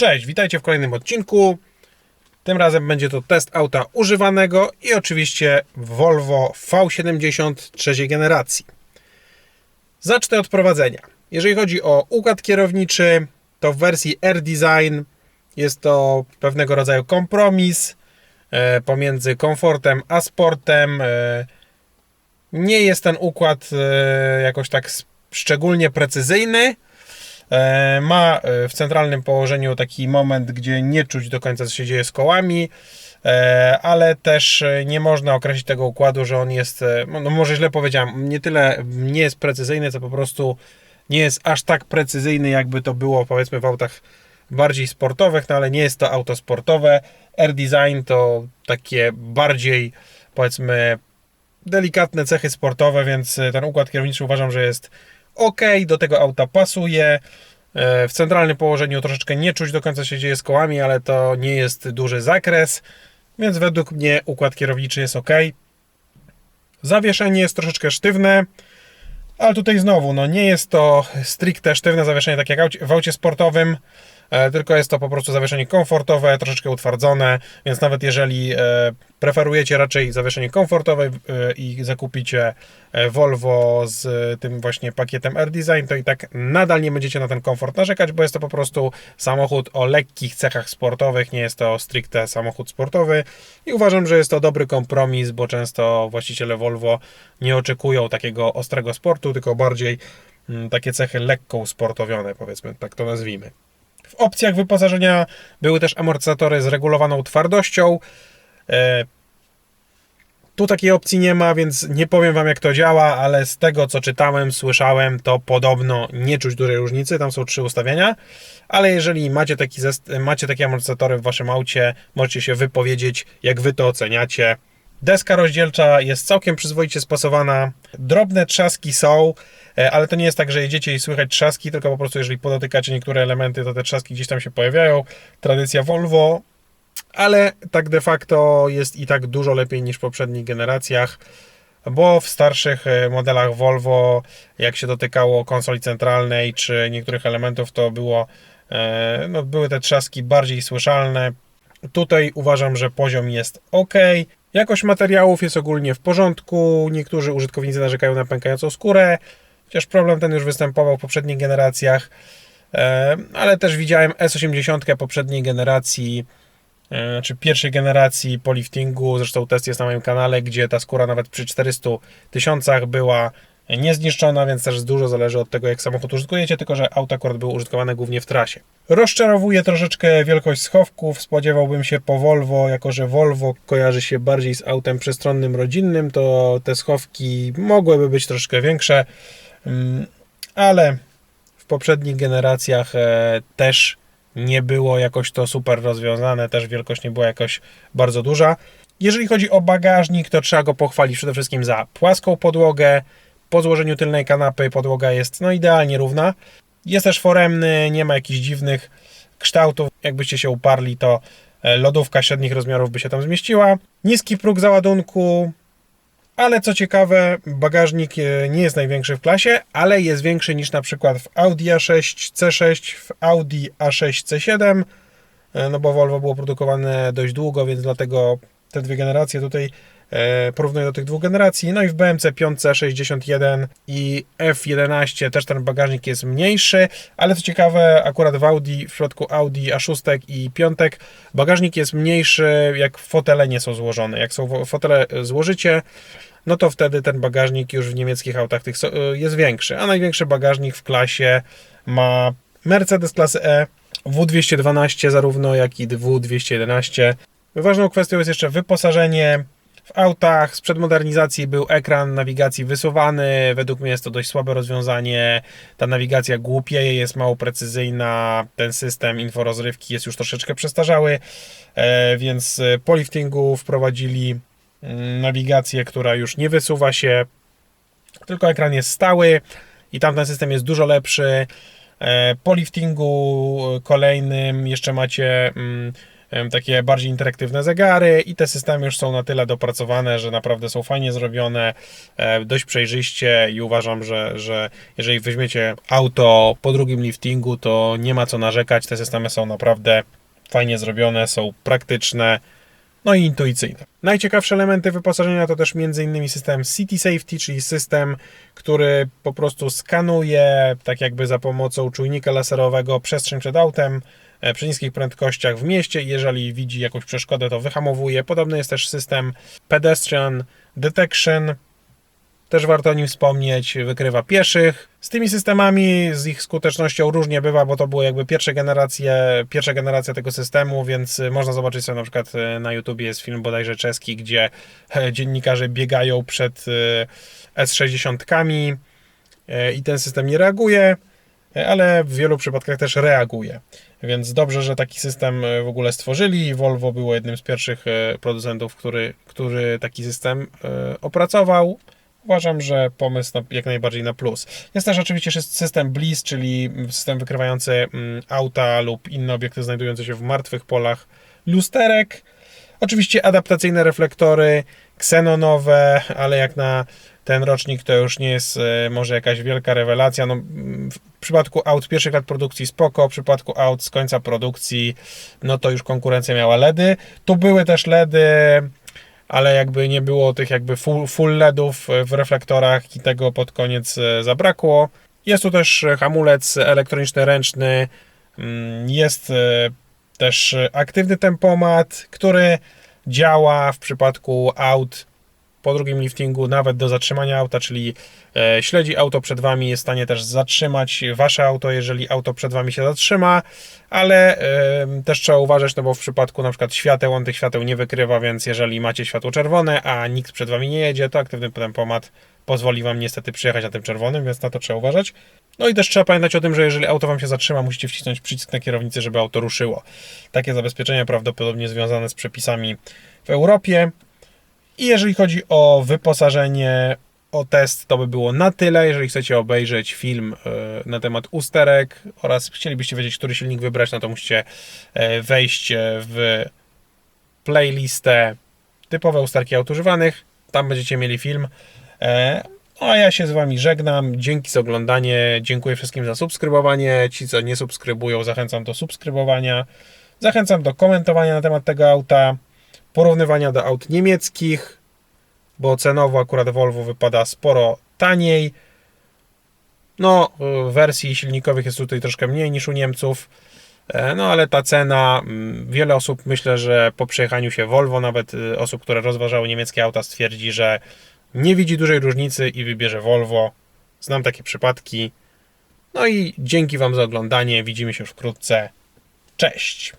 Cześć, witajcie w kolejnym odcinku. Tym razem będzie to test auta używanego i oczywiście Volvo V70 trzeciej generacji. Zacznę od prowadzenia. Jeżeli chodzi o układ kierowniczy, to w wersji R-Design jest to pewnego rodzaju kompromis e, pomiędzy komfortem a sportem. E, nie jest ten układ e, jakoś tak szczególnie precyzyjny. E, Ma e, w centralnym położeniu taki moment, gdzie nie czuć do końca, co się dzieje z kołami, e, ale też nie można określić tego układu, że on jest, e, no może źle powiedziałem, nie tyle nie jest precyzyjny, co po prostu nie jest aż tak precyzyjny, jakby to było powiedzmy w autach bardziej sportowych, no ale nie jest to auto sportowe. R-Design to takie bardziej powiedzmy delikatne cechy sportowe, więc ten układ kierowniczy uważam, że jest ok, do tego auta pasuje. E, W centralnym położeniu troszeczkę nie czuć do końca się dzieje z kołami, ale to nie jest duży zakres, więc według mnie układ kierowniczy jest ok. Zawieszenie jest troszeczkę sztywne, ale tutaj znowu, no nie jest to stricte sztywne zawieszenie, tak jak w aucie sportowym, tylko jest to po prostu zawieszenie komfortowe, troszeczkę utwardzone, więc nawet jeżeli e, preferujecie raczej zawieszenie komfortowe e, i zakupicie e, Volvo z e, tym właśnie pakietem R-Design, to i tak nadal nie będziecie na ten komfort narzekać, bo jest to po prostu samochód o lekkich cechach sportowych, nie jest to stricte samochód sportowy i uważam, że jest to dobry kompromis, bo często właściciele Volvo nie oczekują takiego ostrego sportu, tylko bardziej mm, takie cechy lekko usportowione, powiedzmy, tak to nazwijmy. W opcjach wyposażenia były też amortyzatory z regulowaną twardością. E, Tu takiej opcji nie ma, więc nie powiem Wam jak to działa, ale z tego co czytałem, słyszałem, to podobno nie czuć dużej różnicy. Tam są trzy ustawienia, ale jeżeli macie, taki macie takie amortyzatory w Waszym aucie, możecie się wypowiedzieć, jak Wy to oceniacie. Deska rozdzielcza jest całkiem przyzwoicie spasowana. Drobne trzaski są, e, ale to nie jest tak, że jedziecie i słychać trzaski, tylko po prostu jeżeli podotykacie niektóre elementy, to te trzaski gdzieś tam się pojawiają. Tradycja Volvo, ale tak de facto jest i tak dużo lepiej niż w poprzednich generacjach, bo w starszych e, modelach Volvo, jak się dotykało konsoli centralnej czy niektórych elementów, to było, e, no, były te trzaski bardziej słyszalne. Tutaj uważam, że poziom jest ok. Jakość materiałów jest ogólnie w porządku. Niektórzy użytkownicy narzekają na pękającą skórę, chociaż problem ten już występował w poprzednich generacjach. E, Ale też widziałem S80 poprzedniej generacji, e, czy pierwszej generacji po liftingu. Zresztą test jest na moim kanale, gdzie ta skóra nawet przy 400 tysiącach była niezniszczona, więc też dużo zależy od tego, jak samochód użytkujecie, tylko że auto akurat było użytkowane głównie w trasie. Rozczarowuje troszeczkę wielkość schowków. Spodziewałbym się po Volvo, jako że Volvo kojarzy się bardziej z autem przestronnym, rodzinnym, to te schowki mogłyby być troszkę większe, Mm, ale w poprzednich generacjach e, też nie było jakoś to super rozwiązane, też wielkość nie była jakoś bardzo duża. Jeżeli chodzi o bagażnik, to trzeba go pochwalić przede wszystkim za płaską podłogę. Po złożeniu tylnej kanapy podłoga jest no idealnie równa. Jest też foremny, nie ma jakichś dziwnych kształtów. Jakbyście się uparli, to e, lodówka średnich rozmiarów by się tam zmieściła. Niski próg załadunku, ale co ciekawe, bagażnik e, nie jest największy w klasie, ale jest większy niż na przykład w Audi A6 C6, w Audi A6 C7, e, no bo Volvo było produkowane dość długo, więc dlatego te dwie generacje tutaj e, porównuję do tych dwóch generacji. No i w BMC 5 61 i F11 też ten bagażnik jest mniejszy, ale co ciekawe, akurat w Audi, w przypadku Audi A6 i 5 bagażnik jest mniejszy, jak fotele nie są złożone. Jak są fotele e, złożycie, no to wtedy ten bagażnik już w niemieckich autach tych y, jest większy. A największy bagażnik w klasie ma Mercedes klasy E, W212 zarówno jak i W211. Ważną kwestią jest jeszcze wyposażenie. W autach sprzed modernizacji był ekran nawigacji wysuwany. Według mnie jest to dość słabe rozwiązanie. Ta nawigacja głupieje, jest mało precyzyjna. Ten system inforozrywki jest już troszeczkę przestarzały, e, więc e, po liftingu wprowadzili mm, nawigację, która już nie wysuwa się, tylko ekran jest stały i tamten system jest dużo lepszy. E, Po liftingu kolejnym jeszcze macie mm, takie bardziej interaktywne zegary i te systemy już są na tyle dopracowane, że naprawdę są fajnie zrobione, e, dość przejrzyście i uważam, że, że jeżeli weźmiecie auto po drugim liftingu, to nie ma co narzekać, te systemy są naprawdę fajnie zrobione, są praktyczne, no i intuicyjne. Najciekawsze elementy wyposażenia to też m.in. system City Safety, czyli system, który po prostu skanuje, tak jakby za pomocą czujnika laserowego, przestrzeń przed autem przy niskich prędkościach w mieście. Jeżeli widzi jakąś przeszkodę, to wyhamowuje. Podobny jest też system Pedestrian Detection, też warto o nim wspomnieć, wykrywa pieszych. Z tymi systemami, z ich skutecznością różnie bywa, bo to były jakby pierwsze generacje, pierwsza generacja tego systemu, więc można zobaczyć sobie na przykład e, na YouTubie jest film bodajże czeski, gdzie e, dziennikarze biegają przed e, S60-kami i ten system nie reaguje, ale w wielu przypadkach też reaguje. Więc dobrze, że taki system w ogóle stworzyli. Volvo było jednym z pierwszych producentów, który, który taki system opracował uważam, że pomysł jak najbardziej na plus. Jest też oczywiście system Bliss, czyli system wykrywający mm, auta lub inne obiekty znajdujące się w martwych polach lusterek. Oczywiście adaptacyjne reflektory, ksenonowe, ale jak na ten rocznik to już nie jest e, może jakaś wielka rewelacja. No, w przypadku aut pierwszych lat produkcji spoko, w przypadku aut z końca produkcji no to już konkurencja miała LEDy. Tu były też LEDy ale jakby nie było tych jakby full, full LEDów w reflektorach i tego pod koniec e, zabrakło. Jest tu też hamulec elektroniczny ręczny, mm, jest e, też aktywny tempomat, który działa w przypadku aut po drugim liftingu nawet do zatrzymania auta, czyli e, śledzi auto przed Wami, jest w stanie też zatrzymać Wasze auto, jeżeli auto przed Wami się zatrzyma, ale też trzeba uważać, no bo w przypadku na przykład świateł, on tych świateł nie wykrywa, więc jeżeli macie światło czerwone, a nikt przed Wami nie jedzie, to aktywny tempomat pozwoli Wam niestety przyjechać na tym czerwonym, więc na to trzeba uważać. No i też trzeba pamiętać o tym, że jeżeli auto Wam się zatrzyma, musicie wcisnąć przycisk na kierownicy, żeby auto ruszyło. Takie zabezpieczenia prawdopodobnie związane z przepisami w Europie. I jeżeli chodzi o wyposażenie, o test, to by było na tyle. Jeżeli chcecie obejrzeć film e, na temat usterek oraz chcielibyście wiedzieć, który silnik wybrać, no to musicie e, wejść w playlistę typowe usterki aut używanych. Tam będziecie mieli film. E, no a ja się z Wami żegnam. Dzięki za oglądanie. Dziękuję wszystkim za subskrybowanie. Ci, co nie subskrybują, zachęcam do subskrybowania. Zachęcam do komentowania na temat tego auta porównywania do aut niemieckich, bo cenowo akurat Volvo wypada sporo taniej. No, w wersji silnikowych jest tutaj troszkę mniej niż u Niemców. E, no ale ta cena, mm, wiele osób myślę, że po przejechaniu się Volvo, nawet y, osób, które rozważały niemieckie auta, stwierdzi, że nie widzi dużej różnicy i wybierze Volvo. Znam takie przypadki. No i dzięki Wam za oglądanie. Widzimy się już wkrótce. Cześć!